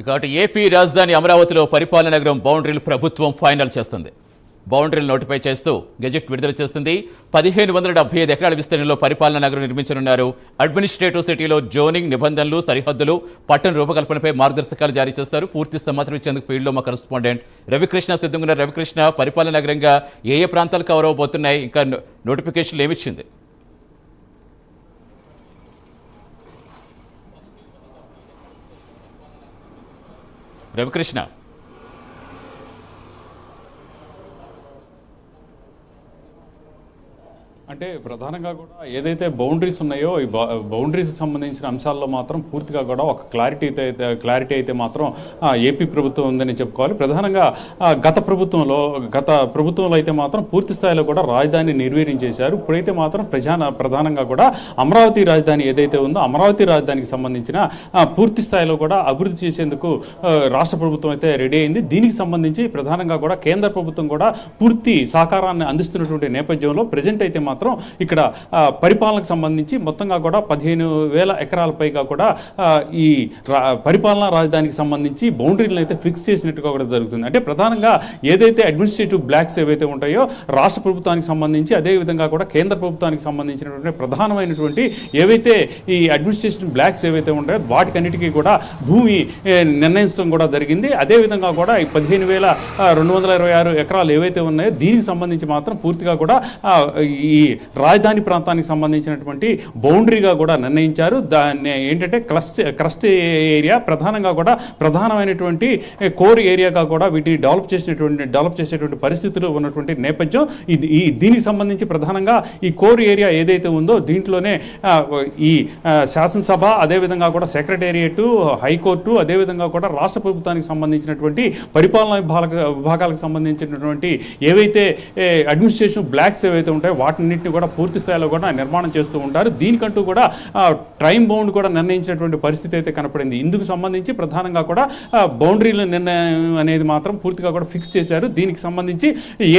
ఇక అటు ఏపీ రాజధాని అమరావతిలో పరిపాలన నగరం బౌండరీలు ప్రభుత్వం ఫైనల్ చేస్తుంది. బౌండరీలు నోటిఫై చేస్తూ గెజెట్ విడుదల చేస్తుంది. పదిహేను వందల డెబ్బై ఐదు ఎకరాల విస్తీర్ణంలో పరిపాలన నగరం నిర్మించనున్నారు. అడ్మినిస్ట్రేటివ్ సిటీలో జోనింగ్ నిబంధనలు సరిహద్దులు పట్టణ రూపకల్పనపై మార్గదర్శకాలు జారీ చేస్తారు. పూర్తి సమాచారం ఇచ్చేందుకు ఫీల్డ్లో మా కరెస్పాండెంట్ రవికృష్ణ సిద్ధంగా రవికృష్ణ పరిపాలన నగరంగా ఏ ఏ ప్రాంతాలు కవర్ అవబోతున్నాయి ఇంకా నోటిఫికేషన్లు ఏమిచ్చింది రవికృష్ణ. అంటే ప్రధానంగా కూడా ఏదైతే బౌండరీస్ ఉన్నాయో ఈ బౌండరీస్ సంబంధించిన అంశాల్లో మాత్రం పూర్తిగా కూడా ఒక క్లారిటీ అయితే క్లారిటీ అయితే మాత్రం ఏపీ ప్రభుత్వం ఉందని చెప్పుకోవాలి. ప్రధానంగా గత ప్రభుత్వంలో గత ప్రభుత్వంలో అయితే మాత్రం పూర్తి స్థాయిలో కూడా రాజధాని నిర్వీర్యం చేశారు. ఇప్పుడైతే మాత్రం ప్రజాన ప్రధానంగా కూడా అమరావతి రాజధాని ఏదైతే ఉందో అమరావతి రాజధానికి సంబంధించిన పూర్తి స్థాయిలో కూడా అభివృద్ధి చేసేందుకు రాష్ట్ర ప్రభుత్వం అయితే రెడీ అయింది. దీనికి సంబంధించి ప్రధానంగా కూడా కేంద్ర ప్రభుత్వం కూడా పూర్తి సహకారాన్ని అందిస్తున్నటువంటి నేపథ్యంలో ప్రజెంట్ అయితే మాత్రం ఇక్కడ పరిపాలనకు సంబంధించి మొత్తంగా కూడా పదిహేను వేల ఎకరాల పైగా కూడా ఈ రా- పరిపాలనా రాజధానికి సంబంధించి బౌండరీలను అయితే ఫిక్స్ చేసినట్టుగా కూడా జరుగుతుంది. అంటే ప్రధానంగా ఏదైతే అడ్మినిస్ట్రేటివ్ బ్లాక్స్ ఏవైతే ఉంటాయో రాష్ట్ర ప్రభుత్వానికి సంబంధించి అదేవిధంగా కూడా కేంద్ర ప్రభుత్వానికి సంబంధించినటువంటి ప్రధానమైనటువంటి ఏవైతే ఈ అడ్మినిస్ట్రేషన్ బ్లాక్స్ ఏవైతే ఉంటాయో వాటికన్నిటికీ కూడా భూమి నిర్ణయించడం కూడా జరిగింది. అదేవిధంగా కూడా ఈ పదిహేను వేల రెండు వందల ఇరవై ఆరు ఎకరాలు ఏవైతే ఉన్నాయో దీనికి సంబంధించి మాత్రం పూర్తిగా కూడా ఈ ఈ రాజధాని ప్రాంతానికి సంబంధించినటువంటి బౌండరీగా కూడా నిర్ణయించారు. దాన్ని ఏంటంటే క్రస్ట్ క్రస్ట్ ఏరియా ప్రధానంగా కూడా ప్రధానమైనటువంటి కోర్ ఏరియాగా కూడా వీటిని డెవలప్ చేసినటువంటి డెవలప్ చేసేటువంటి పరిస్థితులు ఉన్నటువంటి నేపథ్యం. ఇది ఈ దీనికి సంబంధించి ప్రధానంగా ఈ కోర్ ఏరియా ఏదైతే ఉందో దీంట్లోనే ఈ శాసనసభ అదేవిధంగా కూడా సెక్రటేరియట్ హైకోర్టు అదేవిధంగా కూడా రాష్ట్ర ప్రభుత్వానికి సంబంధించినటువంటి పరిపాలనా విభాగ విభాగాలకు సంబంధించినటువంటి ఏవైతే అడ్మినిస్ట్రేషన్ బ్లాక్స్ ఏవైతే ఉంటాయో వాటిన్నింటినీ కూడా పూర్తి స్థాయిలో కూడా నిర్మాణం చేస్తూ ఉంటారు. దీనికంటూ కూడా టైం బౌండ్ కూడా నిర్ణయించినటువంటి పరిస్థితి అయితే కనపడింది. ఇందుకు సంబంధించి ప్రధానంగా కూడా బౌండరీల నిర్ణయం అనేది మాత్రం పూర్తిగా కూడా ఫిక్స్ చేశారు. దీనికి సంబంధించి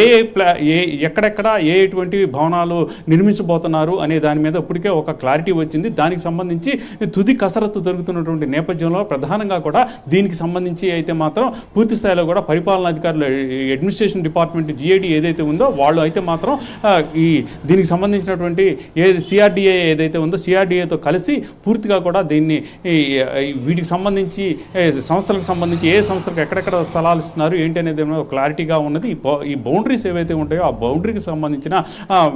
ఏ ఏ ప్లా ఏ ఎక్కడెక్కడ ఏ ఎటువంటి భవనాలు నిర్మించబోతున్నారు అనే దాని మీద ఇప్పటికే ఒక క్లారిటీ వచ్చింది. దానికి సంబంధించి తుది కసరత్తు జరుగుతున్నటువంటి నేపథ్యంలో ప్రధానంగా కూడా దీనికి సంబంధించి అయితే మాత్రం పూర్తి స్థాయిలో కూడా పరిపాలనాధికారులు అడ్మినిస్ట్రేషన్ డిపార్ట్మెంట్ జిఏడి ఏదైతే ఉందో వాళ్ళు అయితే మాత్రం ఈ దీనికి సంబంధించినటువంటి ఏ సిఆర్డిఏ ఏదైతే ఉందో సిఆర్డిఏతో కలిసి పూర్తిగా కూడా దీన్ని వీటికి సంబంధించి సంస్థలకు సంబంధించి ఏ సంస్థలకు ఎక్కడెక్కడ స్థలాలు ఇస్తున్నారు ఏంటి అనేది క్లారిటీగా ఉన్నది? ఈ బౌండరీస్ ఏవైతే ఉంటాయో ఆ బౌండరీకి సంబంధించిన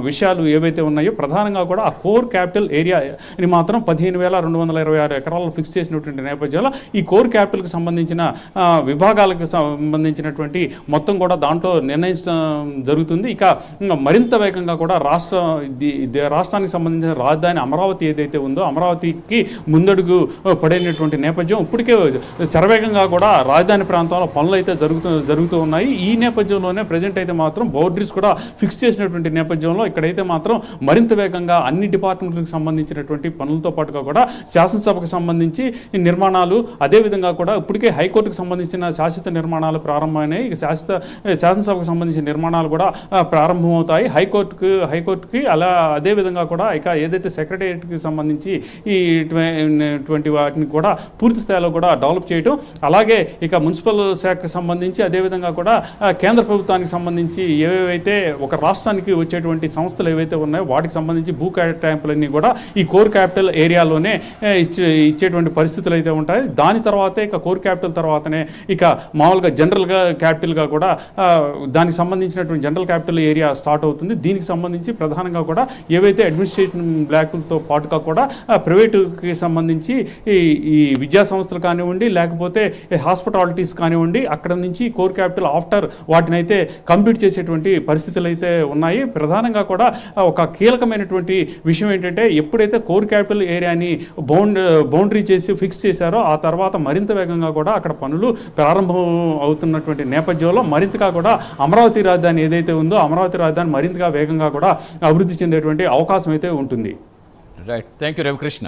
విషయాలు ఏవైతే ఉన్నాయో ప్రధానంగా కూడా ఆ కోర్ క్యాపిటల్ ఏరియాని మాత్రం పదిహేను వేల రెండు వందల ఇరవై ఆరు ఎకరాలు ఫిక్స్ చేసినటువంటి నేపథ్యంలో ఈ కోర్ క్యాపిటల్కి సంబంధించిన విభాగాలకు సంబంధించినటువంటి మొత్తం కూడా దాంట్లో నిర్ణయించడం జరుగుతుంది. ఇక మరింత వేగంగా కూడా రాష్ట్ర రాష్ట్ర రాష్ట్రానికి సంబంధించిన రాజధాని అమరావతి ఏదైతే ఉందో అమరావతికి ముందడుగు పడేనటువంటి నేపథ్యం ఇప్పటికే శరవేగంగా కూడా రాజధాని ప్రాంతంలో పనులు అయితే జరుగుతూ జరుగుతూ ఉన్నాయి. ఈ నేపథ్యంలోనే ప్రజెంట్ అయితే మాత్రం బౌండరీస్ కూడా ఫిక్స్ చేసినటువంటి నేపథ్యంలో ఇక్కడైతే మాత్రం మరింత వేగంగా అన్ని డిపార్ట్మెంట్లకు సంబంధించినటువంటి పనులతో పాటుగా కూడా శాసనసభకు సంబంధించి నిర్మాణాలు అదేవిధంగా కూడా ఇప్పటికే హైకోర్టుకు సంబంధించిన శాశ్వత నిర్మాణాలు ప్రారంభమైనాయి. శాశ్వత శాసనసభకు సంబంధించిన నిర్మాణాలు కూడా ప్రారంభమవుతాయి. హైకోర్టుకు హైకోర్టుకి అలా అదేవిధంగా కూడా ఇక ఏదైతే సెక్రటేరియట్కి సంబంధించి ఈ ఇటువంటి వాటిని కూడా పూర్తి స్థాయిలో కూడా డెవలప్ చేయటం అలాగే ఇక మున్సిపల్ శాఖకు సంబంధించి అదేవిధంగా కూడా కేంద్ర ప్రభుత్వానికి సంబంధించి ఏవేవైతే ఒక రాష్ట్రానికి వచ్చేటువంటి సంస్థలు ఏవైతే ఉన్నాయో వాటికి సంబంధించి భూ కేటాయింపులన్నీ కూడా ఈ కోర్ క్యాపిటల్ ఏరియాలోనే ఇచ్చే ఇచ్చేటువంటి పరిస్థితులు అయితే ఉంటాయి. దాని తర్వాతే ఇక కోర్ క్యాపిటల్ తర్వాతనే ఇక మామూలుగా జనరల్గా క్యాపిటల్గా కూడా దానికి సంబంధించినటువంటి జనరల్ క్యాపిటల్ ఏరియా స్టార్ట్ అవుతుంది. దీనికి సంబంధించి ప్రధానంగా కూడా ఏవైతే అడ్మినిస్ట్రేషన్ బ్లాకులతో పాటుగా కూడా ప్రైవేటుకి సంబంధించి ఈ ఈ విద్యా సంస్థలు కానివ్వండి లేకపోతే హాస్పిటాలిటీస్ కానివ్వండి అక్కడ నుంచి కోర్ క్యాపిటల్ ఆఫ్టర్ వాటినైతే కంప్లీట్ చేసేటువంటి పరిస్థితులు అయితే ఉన్నాయి. ప్రధానంగా కూడా ఒక కీలకమైనటువంటి విషయం ఏంటంటే ఎప్పుడైతే కోర్ క్యాపిటల్ ఏరియాని బౌండ్ బౌండరీ చేసి ఫిక్స్ చేశారో ఆ తర్వాత మరింత వేగంగా కూడా అక్కడ పనులు ప్రారంభం అవుతున్నటువంటి నేపథ్యంలో మరింతగా కూడా అమరావతి రాజధాని ఏదైతే ఉందో అమరావతి రాజధాని మరింతగా వేగంగా కూడా అభివృద్ధి చెందేటువంటి అవకాశం అయితే ఉంటుంది. Right thank you Ravikrishna